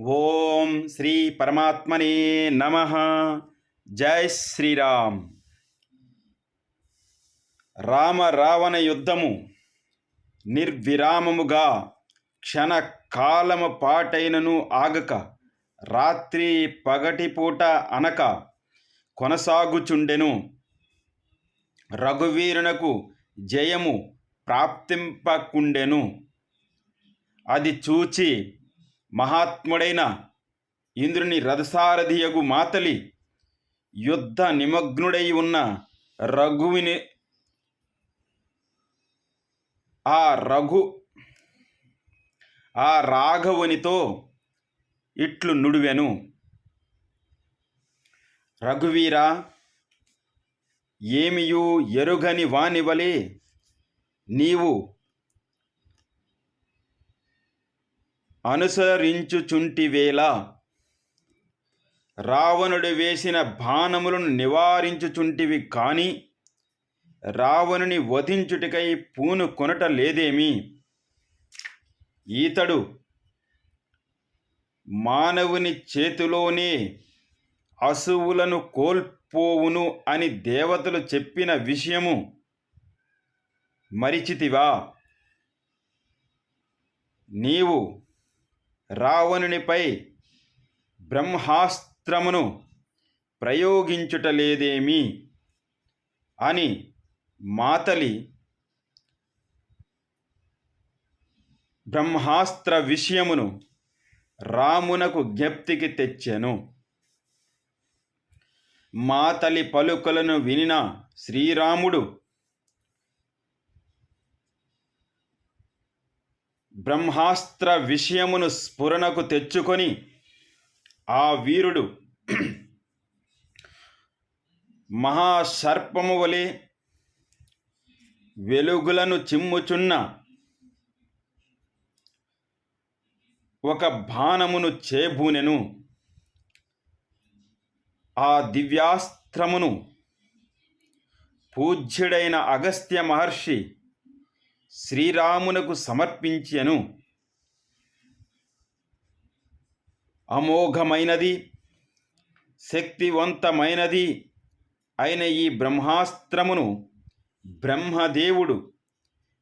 ఓం శ్రీ పరమాత్మనే నమ. జై శ్రీరామ్. రామ రావణ యుద్ధము నిర్విరామముగా క్షణకాలము పాటైనను ఆగక రాత్రి పగటిపూట అనక కొనసాగుచుండెను. రఘువీరునకు జయము ప్రాప్తింపకుండెను. అది చూచి మహాత్ముడైన ఇంద్రుని రథసారథియగు మాతలి యుద్ధ నిమగ్నుడై ఉన్న రఘువిని ఆ రఘు ఆ రాఘవునితో ఇట్లు నుడివెను. రఘువీరా ఏమియు ఎరుగని వానివలే నీవు అనుసరించుచుంటివేలా రావణుడు వేసిన బాణములను నివారించుచుంటివి కాని రావణుని వధించుటికై పూను కొనట లేదేమి? ఈతడు మానవుని చేతిలోనే అసువులను కోల్పోవును అని దేవతలు చెప్పిన విషయము మరిచితివా? నీవు రావణునిపై బ్రహ్మాస్త్రమును ప్రయోగించుటలేదేమి అని మాతలి బ్రహ్మాస్త్ర విషయమును రామునకు జ్ఞప్తికి తెచ్చెను. మాతలి పలుకలను వినిన శ్రీరాముడు బ్రహ్మాస్త్ర విషయమును స్ఫురణకు తెచ్చుకొని ఆ వీరుడు మహాసర్పము వలె వెలుగులను చిమ్ముచున్న ఒక బాణమును చేబూనెను. ఆ దివ్యాస్త్రమును పూజ్యుడైన అగస్త్య మహర్షి శ్రీరామునకు సమర్పించెను. అమోఘమైనది శక్తివంతమైనది అయిన ఈ బ్రహ్మాస్త్రమును బ్రహ్మదేవుడు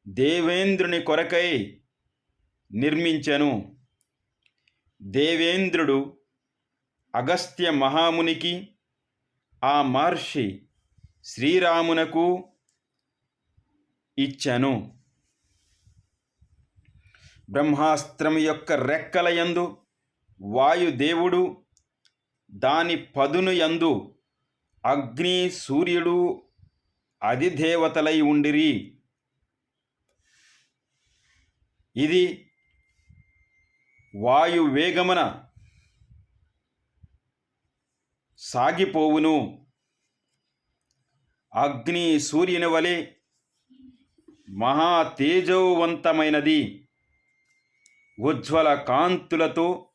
దేవేంద్రుని కొరకై నిర్మించెను. దేవేంద్రుడు అగస్త్య మహామునికి ఆ మహర్షి శ్రీరామునకు ఇచ్చెను. బ్రహ్మాస్త్రం యొక్క రెక్కల యందు వాయుదేవుడు దాని పదును యందు అగ్ని సూర్యుడు అధిదేవతలై ఉండిరి. ఇది వాయు వేగమున సాగిపోవును. అగ్ని సూర్యుని వలె మహా తేజోవంతమైనది. ఉజ్వల కాంతులతో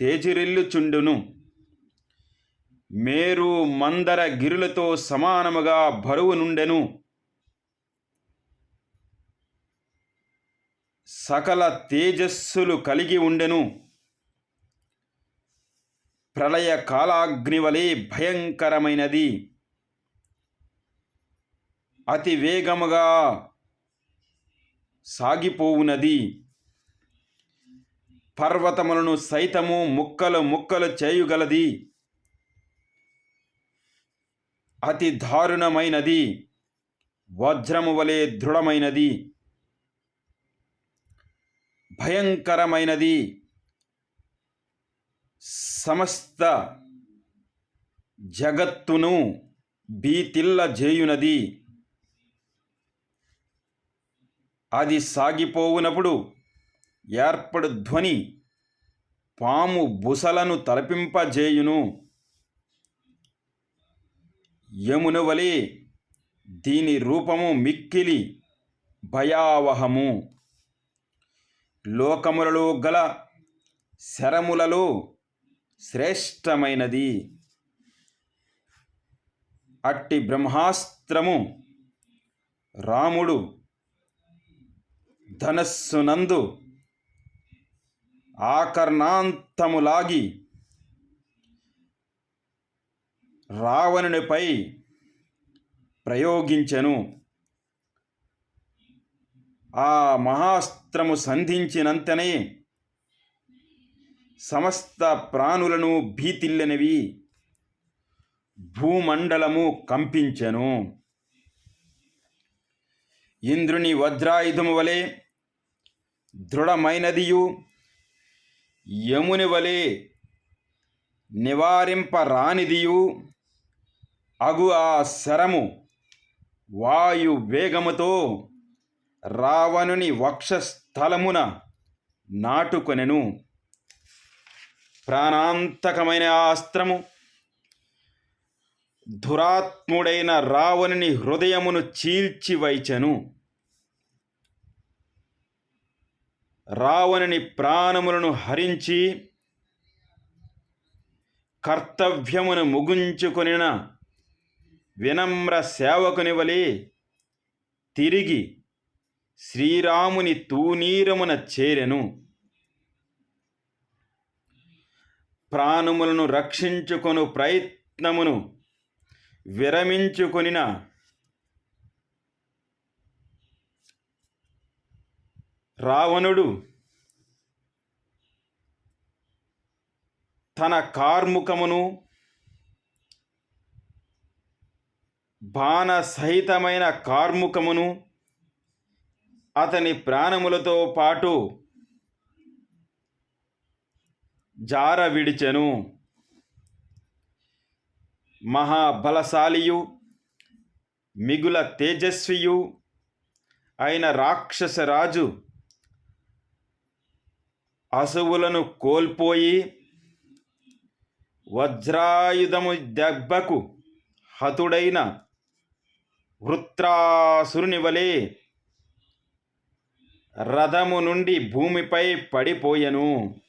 తేజిరిల్లుచుండును. మేరు మందర గిరులతో సమానముగా బరువు నుండెను. సకల తేజస్సులు కలిగి ఉండెను. ప్రళయ కాలాగ్నివలే భయంకరమైనది. అతి వేగముగా సాగిపోవునది. పర్వతములను సైతము ముక్కలు ముక్కలు చేయుగలది. అతి దారుణమైనది. వజ్రము వలె దృఢమైనది. భయంకరమైనది. సమస్త జగత్తును భీతిల్ల చేయునది అది సాగిపోవునప్పుడు ఏర్పడు ధ్వని పాము బుసలను తలపింపజేయును. యమున వలె దీని రూపము మిక్కిలి భయావహము. లోకములలో గల శరములలో శ్రేష్టమైనది. అట్టి బ్రహ్మాస్త్రము రాముడు ధనస్సునందు ఆకర్ణాంతము లాగి రావణునిపై ప్రయోగించెను. ఆ మహాస్త్రము సంధించినంతనే సమస్త ప్రాణులను భీతిల్లనివి భూమండలము కంపించెను. ఇంద్రుని వజ్రాయుధము వలె దృఢమైనదియు యముని వలె నివారింపరానిదియు. అగు ఆ శరము వాయు వేగముతో రావణుని వక్షస్థలమున నాటుకొనెను. ప్రాణాంతకమైన ఆ అస్త్రము దురాత్ముడైన రావణుని హృదయమును చీల్చివైచెను. రావణుని ప్రాణములను హరించి కర్తవ్యమును ముగించుకొనిన వినమ్ర సేవకుని వలె తిరిగి శ్రీరాముని తూనీరమున చేరెను. ప్రాణములను రక్షించుకొను ప్రయత్నమును విరమించుకొనిన రావణుడు తన కార్ముకమును బాణ సహితమైన కార్ముకమును అతని ప్రాణములతో పాటు జార విడిచెను. మహాబలశాలియు మిగుల తేజస్వియు అయిన రాక్షసరాజు అసువులను కోల్పోయి వజ్రాయుధము దెబ్బకు హతుడైన వృత్రాసురుని వలె రథము నుండి భూమిపై పడిపోయెను.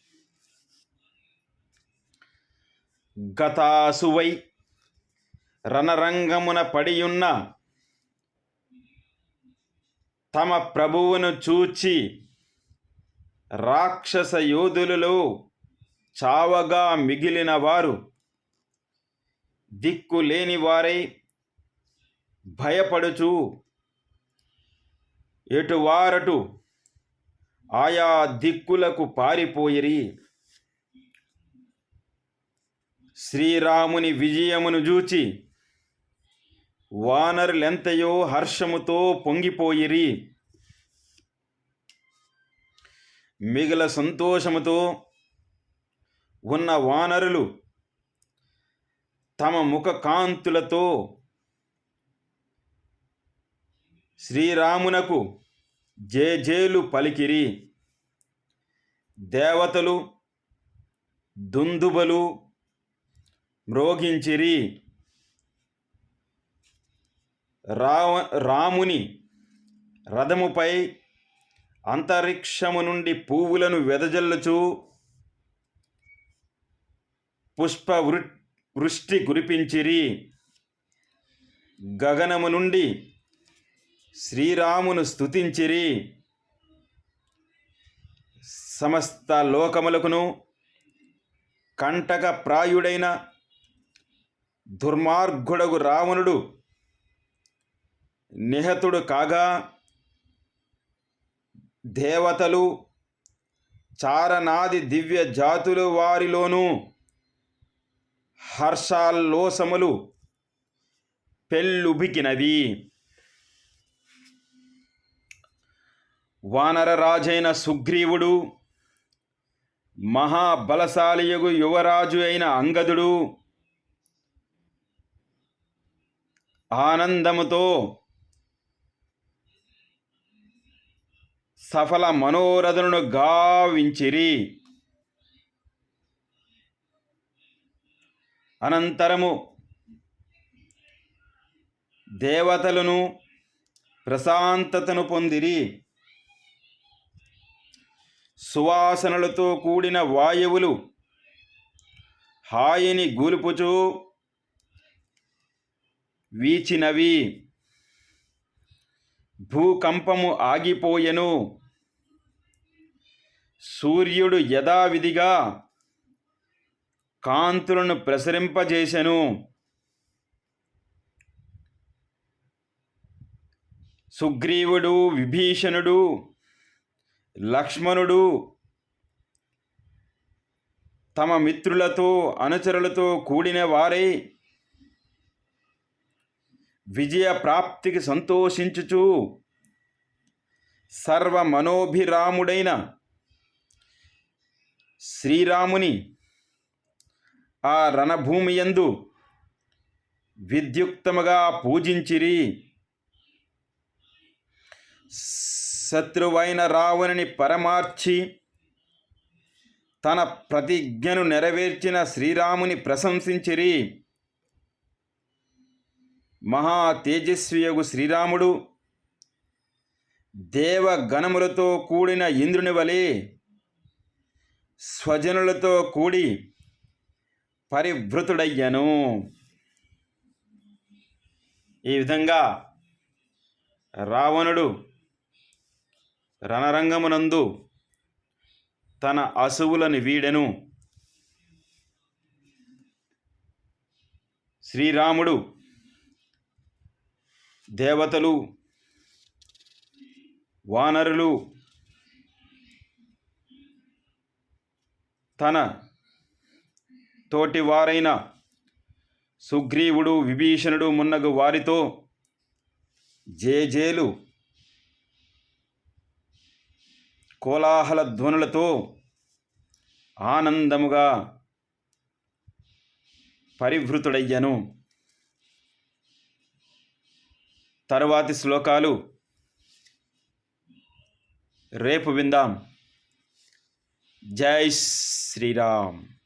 గతాసువై రణరంగమున పడియున్న తమ ప్రభువును చూచి రాక్షస యోధులలో చావగా మిగిలిన వారు దిక్కు లేని వారై భయపడుచు ఎటువారటు ఆయా దిక్కులకు పారిపోయిరి. శ్రీరాముని విజయమును చూచి వానరులెంతయో హర్షముతో పొంగిపోయిరి. మిగిల సంతోషముతో ఉన్న వానరులు తమ ముఖ కాంతులతో శ్రీరామునకు జేజేలు పలికిరి. దేవతలు దుందుబలు మ్రోగించిరి. రావ రాముని రథముపై అంతరిక్షము నుండి పువ్వులను వెదజల్లుచు పుష్ప వృ వృష్టి కురిపించిరి. గగనము నుండి శ్రీరామును స్తుతించిరి. సమస్త లోకములకును కంటక ప్రాయుడైన దుర్మార్గుడగు రావణుడు నిహతుడు కాగా దేవతలు చారనాది దివ్య జాతులు వారిలోనూ హర్షాల్లోసములు పెళ్ళుబికినవి వానరరాజైన సుగ్రీవుడు మహాబలశాలియగు యువరాజు అయిన అంగదుడు ఆనందముతో సఫల మనోరథులను గావించిరి. అనంతరము దేవతలను ప్రశాంతతను పొందిరి. సువాసనలతో కూడిన వాయువులు హాయిని గూలుపుచూ వీచినవి. భూకంపము ఆగిపోయెను. సూర్యుడు యథావిధిగా కాంతులను ప్రసరింపజేసెను. సుగ్రీవుడు విభీషణుడు లక్ష్మణుడు తమ మిత్రులతో అనుచరులతో కూడిన వారై విజయ ప్రాప్తికి సంతోషించుచు. సర్వ మనోభిరాముడైన శ్రీరాముని ఆ రణభూమియందు విద్యుక్తముగా పూజించిరి. శత్రువైన రావణుని పరమార్చి తన ప్రతిజ్ఞను నెరవేర్చిన శ్రీరాముని ప్రశంసించిరి. మహా తేజస్వియగు శ్రీరాముడు. దేవగణములతో కూడిన ఇంద్రుని వలె స్వజనులతో కూడి పరివృతుడయ్యను. ఈ విధంగా రావణుడు రణరంగమునందు తన అసువులను వీడెను. శ్రీరాముడు దేవతలు వానరులు తన తోటి వారైన సుగ్రీవుడు విభీషణుడు మున్నగు వారితో జేజేలు కోలాహల ధ్వనులతో ఆనందముగా పరివృతుడయ్యను. తరువాతి శ్లోకాలు. రేపు విందాం. జై శ్రీరామ్.